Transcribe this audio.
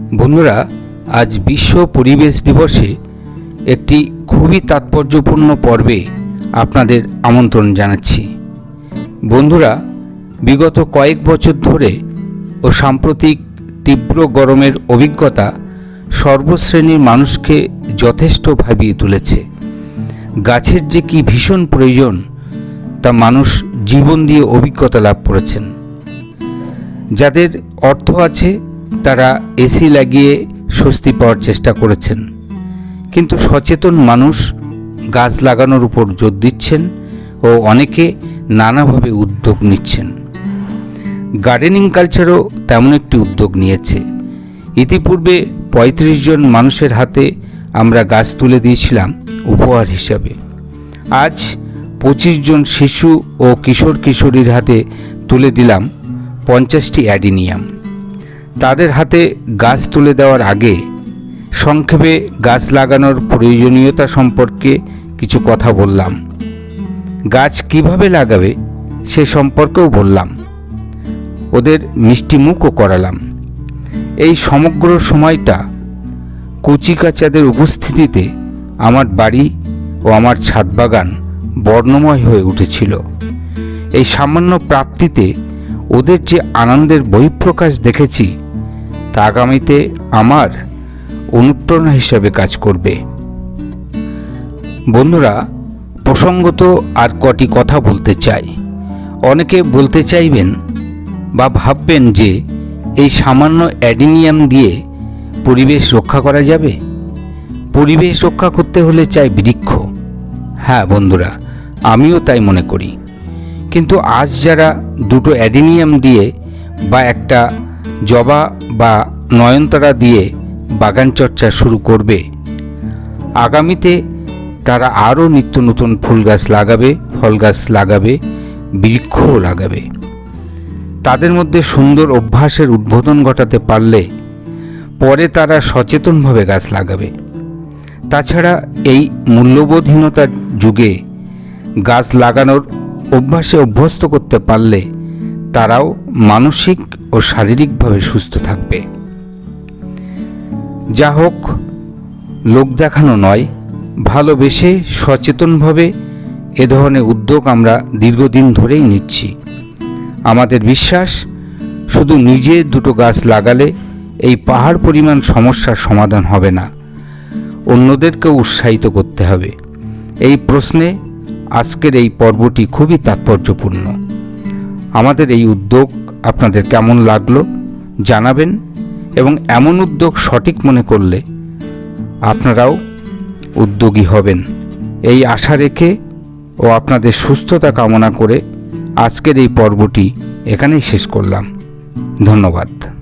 বন্ধুরা, আজ বিশ্ব পরিবেশ দিবসে একটি খুবই তাৎপর্যপূর্ণ পর্বে আপনাদের আমন্ত্রণ জানাচ্ছি। বন্ধুরা, বিগত কয়েক বছর ধরে ও সাম্প্রতিক তীব্র গরমের অভিজ্ঞতা সর্বশ্রেণীর মানুষকে যথেষ্ট ভাবিয়ে তুলেছে। গাছের যে কি ভীষণ প্রয়োজন, তা মানুষ জীবন দিয়ে অভিজ্ঞতা লাভ করেছেন। যাদের অর্থ আছে তারা এসি লাগিয়ে স্বস্তি পাওয়ার চেষ্টা করেছেন। কিন্তু সচেতন মানুষ গাছ লাগানোর উপর জোর দিচ্ছেন ও অনেকে নানাভাবে উদ্যোগ নিচ্ছেন। গার্ডেনিং কালচারও তেমন একটি উদ্যোগ নিয়েছে। ইতিপূর্বে ৩৫ জন মানুষের হাতে আমরা গাছ তুলে দিয়েছিলাম উপহার হিসাবে। আজ পঁচিশ জন শিশু ও কিশোর কিশোরীর হাতে তুলে দিলাম পঞ্চাশটি অ্যাডিনিয়াম। তাদের হাতে গাছ তুলে দেওয়ার আগে সংক্ষেপে গাছ লাগানোর প্রয়োজনীয়তা সম্পর্কে কিছু কথা বললাম। গাছ কীভাবে লাগাবে সে সম্পর্কেও বললাম। ওদের মিষ্টি মুখও করালাম। এই সমগ্র সময়টা কচিকাচাদের উপস্থিতিতে আমার বাড়ি ও আমার ছাদ বাগান বর্ণময় হয়ে উঠেছিল। এই সামান্য প্রাপ্তিতে ওদের যে আনন্দের বহিঃপ্রকাশ দেখেছি তা আগামীতে আমার অনুপ্রেরণা হিসাবে কাজ করবে। বন্ধুরা, প্রসঙ্গত আর কটি কথা বলতে চাই। অনেকে বলতে চাইবেন বা ভাববেন যে এই সামান্য অ্যাডিনিয়াম দিয়ে পরিবেশ রক্ষা করা যাবে? পরিবেশ রক্ষা করতে হলে চাই বৃক্ষ। হ্যাঁ বন্ধুরা, আমিও তাই মনে করি। কিন্তু আজ যারা দুটো অ্যাডিনিয়াম দিয়ে বা একটা জবা বা নয়নতারা দিয়ে বাগান চর্চা শুরু করবে। আগামীতে তারা আরও নিত্য নতুন ফুল গাছ লাগাবে, ফল গাছ লাগাবে, বৃক্ষও লাগাবে। তাদের মধ্যে সুন্দর অভ্যাসের উদ্বোধন ঘটাতে পারলে পরে তারা সচেতনভাবে গাছ লাগাবে। তাছাড়া এই মূল্যবোধহীনতার যুগে গাছ লাগানোর অভ্যাসে অভ্যস্ত করতে পারলে তারাও মানসিক ও শারীরিকভাবে সুস্থ থাকবে। যা হোক, লোক দেখানো নয়, ভালোবেসে, সচেতনভাবে এ ধরনের উদ্যোগ আমরা দীর্ঘদিন ধরেই নিচ্ছি। আমাদের বিশ্বাস, শুধু নিজে দুটো গাছ লাগালে এই পাহাড় পরিমাণ সমস্যার সমাধান হবে না, অন্যদেরকেও উৎসাহিত করতে হবে। এই প্রশ্নে আজকের এই পর্বটি খুবই তাৎপর্যপূর্ণ। আমাদের এই উদ্যোগ আপনাদের কেমন লাগল জানাবেন এবং এমন উদ্যোগ সঠিক মনে করলে আপনারাও উদ্যোগী হবেন। এই আশা রেখে ও আপনাদের সুস্থতা কামনা করে আজকের এই পর্বটি এখানেই শেষ করলাম। ধন্যবাদ।